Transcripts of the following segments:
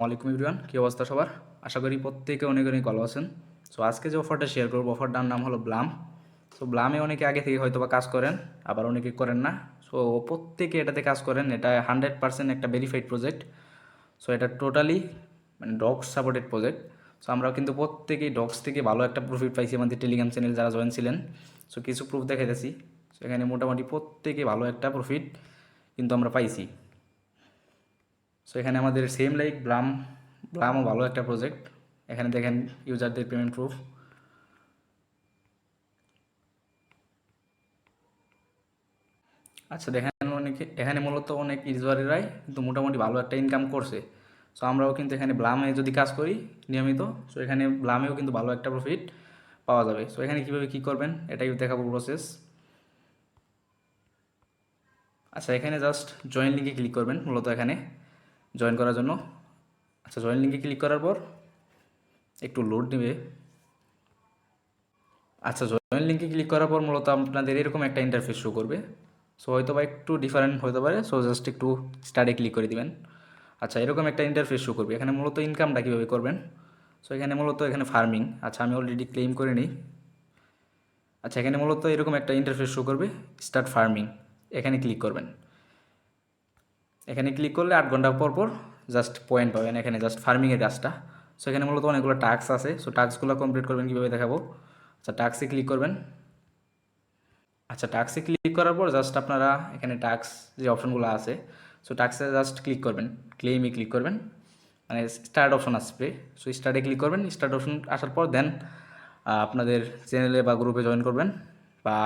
ওয়ালাইকুম ইব্রিয়ান কী অবস্থা সবার? আশা করি প্রত্যেকে অনেক অনেক ভালো আছেন। সো আজকে যে অফারটা শেয়ার করব অফারটার নাম হলো ব্লাম সো ব্লামে অনেকে আগে থেকে হয়তো বা কাজ করেন, আবার অনেকে করেন না। সো প্রত্যেকে এটাতে কাজ করেন, এটা হান্ড্রেড পার্সেন্ট একটা ভেরিফাইড প্রজেক্ট সো এটা টোটালি মানে ডগস সাপোর্টেড প্রজেক্ট সো আমরা কিন্তু প্রত্যেকেই ডগস থেকে ভালো একটা প্রফিট পাইছি আমাদের টেলিগ্রাম চ্যানেল যারা জয়েন ছিলেন। সো কিছু প্রুফ দেখাইতেছি। সো এখানে মোটামুটি প্রত্যেকে ভালো একটা প্রফিট কিন্তু আমরা পাইছি। সো এখানে আমাদের সেম লাইক ব্লাম ব্লামও ভালো একটা প্রজেক্ট এখানে দেখেন ইউজারদের পেমেন্ট প্রুফ আচ্ছা দেখেন অনেকে, এখানে মূলত অনেক ইউজারেরাই কিন্তু মোটামুটি ভালো একটা ইনকাম করছে। সো আমরাও কিন্তু এখানে ব্লামে যদি কাজ করি, নিয়মিত সো এখানে ব্লামেও কিন্তু ভালো একটা প্রফিট পাওয়া যাবে। সো এখানে কীভাবে কী করবেন, এটাই দেখাবো প্রসেস আচ্ছা এখানে জাস্ট জয়েন লিঙ্কে ক্লিক করবেন মূলত এখানে। জয়েন করার জন্য। আচ্ছা জয়েন লিঙ্কে ক্লিক করার পর একটু লোড নেবে। আচ্ছা জয়েন লিঙ্কে ক্লিক করার পর মূলত আপনাদের এরকম একটা ইন্টারফেস শো করবে। সো হয়তো বা একটু ডিফারেন্ট হতে পারে। সো জাস্ট একটু স্টার্টে ক্লিক করে দিবেন। আচ্ছা এরকম একটা ইন্টারফেস শো করবে। এখানে মূলত ইনকামটা কীভাবে করবেন? সো এখানে মূলত এখানে ফার্মিং আচ্ছা আমি অলরেডি ক্লেম করে নিই। আচ্ছা এখানে মূলত এরকম একটা ইন্টারফেস শো করবে। স্টার্ট ফার্মিং এখানে ক্লিক করবেন। এখানে ক্লিক করলে আট ঘণ্টা পর পর জাস্ট পয়েন্ট পাবেন, এখানে জাস্ট ফার্মিংয়ের কাজটা। সো এখানে মূলত অনেকগুলো টাস্ক আছে। সো টাস্কগুলো কমপ্লিট করবেন কীভাবে দেখাবো? আচ্ছা টাস্কে ক্লিক করবেন। আচ্ছা টাস্কে ক্লিক করার পর জাস্ট আপনারা এখানে টাস্ক যে অপশনগুলো আছে সো টাস্কে জাস্ট ক্লিক করবেন। ক্লেমে ক্লিক করবেন। মানে স্টার্ট অপশন আসবে। সো স্টার্টে ক্লিক করবেন। স্টার্ট অপশন আসার পর দেন আপনাদের চ্যানেলে বা গ্রুপে জয়েন করবেন। বা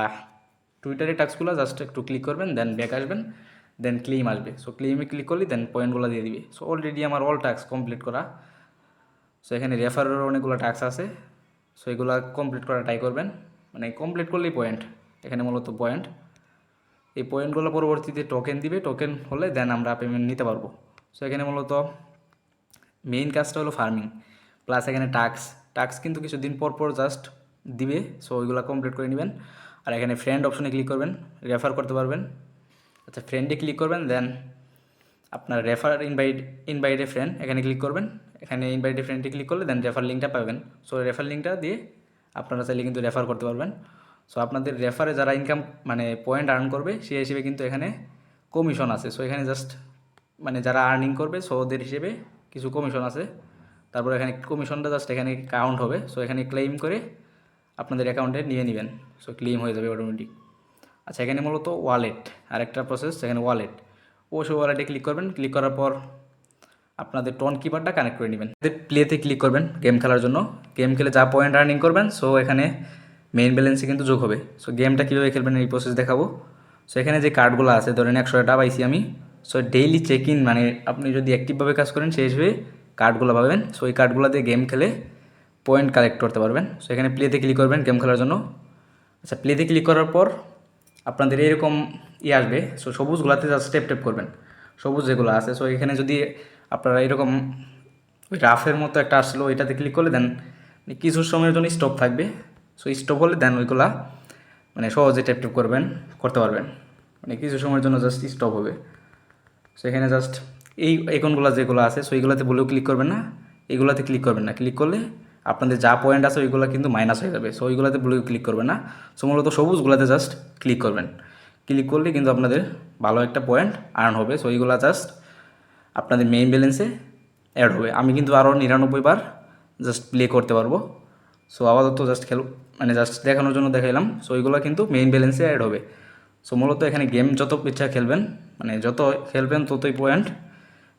টুইটারে টাস্কগুলো জাস্ট একটু ক্লিক করবেন দেন ব্যাক আসবেন। দেন ক্লেম আসবে সো ক্লেমে ক্লিক করলে দেন পয়েন্টগুলো দিয়ে দিবে। সো অলরেডি আমার অল টাস্ক কমপ্লিট করা। সো এখানে রেফারের অনেকগুলো টাস্ক আছে। সো এগুলো কমপ্লিট করা ট্রাই করবেন। মানে কমপ্লিট করলেই পয়েন্ট এখানে মূলত পয়েন্ট এই পয়েন্টগুলো পরবর্তীতে টোকেন দিবে। টোকেন হলে দেন আমরা পেমেন্ট নিতে পারব। সো এখানে মূলত মেইন কাজটা হলো ফার্মিং প্লাস এখানে টাস্ক টাক্স কিন্তু কিছুদিন পর পর জাস্ট দিবে। সো ওইগুলো কমপ্লিট করে নেবেন। আর এখানে ফ্রেন্ড অপশনে ক্লিক করবেন। রেফার করতে পারবেন। আচ্ছা ফ্রেন্ডে ক্লিক করবেন দেন আপনার রেফার ইনভাইট ইনভাইট ফ্রেন্ড এখানে ক্লিক করবেন, এখানে ইনভাইট ফ্রেন্ডে ক্লিক করলে দেন রেফার লিঙ্কটা পাবেন। সো রেফার লিঙ্কটা দিয়ে আপনারা চাইলে কিন্তু রেফার করতে পারবেন। সো আপনাদের রেফারে যারা ইনকাম মানে পয়েন্ট আর্ন করবে, সেই হিসেবে কিন্তু এখানে কমিশন আছে। সো এখানে জাস্ট মানে যারা আর্নিং করবে সো ওদের হিসেবে কিছু কমিশন আছে। তারপর এখানে কমিশনটা জাস্ট এখানে কাউন্ট হবে। সো এখানে ক্লেম করে আপনাদের অ্যাকাউন্টে নিয়ে নেবেন। সো ক্লেম হয়ে যাবে অটোমেটিক আচ্ছা এখানে মূলত ওয়ালেট আরেকটা প্রসেস সেখানে ওয়ালেট অবশ্যই ওয়ালেটে ক্লিক করবেন ক্লিক করার পর আপনাদের টোন কিপারটা কানেক্ট করে নেবেন। প্লেতে ক্লিক করবেন গেম খেলার জন্য। গেম খেলে যা পয়েন্ট আর্নিং করবেন সো এখানে মেইন ব্যালেন্সে কিন্তু যোগ হবে। সো গেমটা কীভাবে খেলবেন এই প্রসেস দেখাবো। সো এখানে যে কার্ডগুলো আছে, ধরেন একশো টাকা পাইছি আমি সো ডেইলি চেক ইন মানে আপনি যদি অ্যাক্টিভভাবে কাজ করেন সেই হিসেবে কার্ডগুলো পাবেন। সো এই কার্ডগুলো দিয়ে গেম খেলে পয়েন্ট কালেক্ট করতে পারবেন। সো এখানে প্লেতে ক্লিক করবেন গেম খেলার জন্য। আচ্ছা প্লেতে ক্লিক করার পর আপনাদের এরকম ই আসবে সো সবুজগুলোতে জাস্ট স্টেপ টেপ করবেন। সবুজ যেগুলো আছে সো এখানে যদি আপনারা এরকম ওই রাফের মতো একটা আসলো এটাতে ক্লিক করলে দেন কিছু সময়ের জন্য স্টপ থাকবে। সো স্টপ হলে দেন ওইগুলা মানে সহজে টেপ টেপ করবেন, করতে পারবেন। মানে কিছু সময়ের জন্য জাস্ট স্টপ হবে। সো এখানে জাস্ট এই আইকনগুলো যেগুলো আছে সো এইগুলোতে বলেও ক্লিক করবেন না। এইগুলোতে ক্লিক করবেন না। ক্লিক করলে আপনাদের যা পয়েন্ট আছে ওইগুলো কিন্তু মাইনাস হয়ে যাবে। সো ওইগুলোতে বলেও ক্লিক করবেন না। সো মূলত সবুজগুলোতে জাস্ট ক্লিক করবেন। ক্লিক করলে কিন্তু আপনাদের ভালো একটা পয়েন্ট আর্ন হবে। সো এইগুলো জাস্ট আপনাদের মেইন ব্যালেন্সে অ্যাড হবে। আমি কিন্তু আরও নিরানব্বই বার জাস্ট প্লে করতে পারব। সো আপাতত জাস্ট খেল মানে জাস্ট দেখানোর জন্য দেখাইলাম। সো ওইগুলো কিন্তু মেইন ব্যালেন্সে অ্যাড হবে। সো মূলত এখানে গেম যত ইচ্ছা খেলবেন মানে যত খেলবেন ততই পয়েন্ট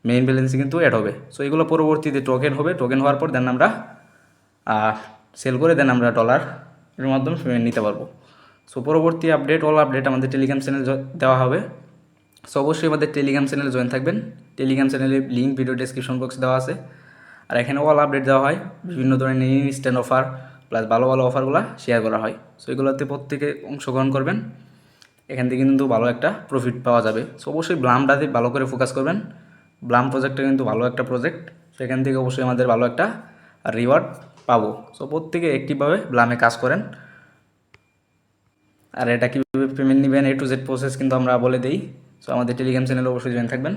মেইন ব্যালেন্সে কিন্তু অ্যাড হবে। সো এগুলো পরবর্তীতে টোকেন হবে। টোকেন হওয়ার পর দেন আমরা সেল করে দেন আমরা ডলার এর মাধ্যমে পেমেন্ট নিতে পারব। সো পরবর্তী আপডেট অল আপডেট আমাদের টেলিগ্রাম চ্যানেল দেওয়া হবে। সো অবশ্যই আমাদের টেলিগ্রাম চ্যানেলে জয়েন থাকবেন। টেলিগ্রাম চ্যানেলে লিঙ্ক ভিডিও ডেসক্রিপশন বক্স দেওয়া আছে। আর এখানে অল আপডেট দেওয়া হয়। বিভিন্ন ধরনের ইনস্ট্যান্ট অফার প্লাস ভালো ভালো অফারগুলো শেয়ার করা হয়। সো এগুলোতে প্রত্যেকে অংশগ্রহণ করবেন। এখান থেকে কিন্তু ভালো একটা প্রফিট পাওয়া যাবে। সো অবশ্যই ব্লামটাতে ভালো করে ফোকাস করবেন। ব্লাম প্রজেক্টটা কিন্তু ভালো একটা প্রজেক্ট সেখান থেকে অবশ্যই আমাদের ভালো একটা রিওয়ার্ড পাবো। সো প্রত্যেকে একটিভাবে ব্লামে কাজ করেন। আর এটা কীভাবে পেমেন্ট নেবেন এ টু জেড প্রসেস কিন্তু আমরা বলে দিই। সো আমাদের টেলিগ্রাম চ্যানেলে অবশ্যই জয়েন থাকবেন।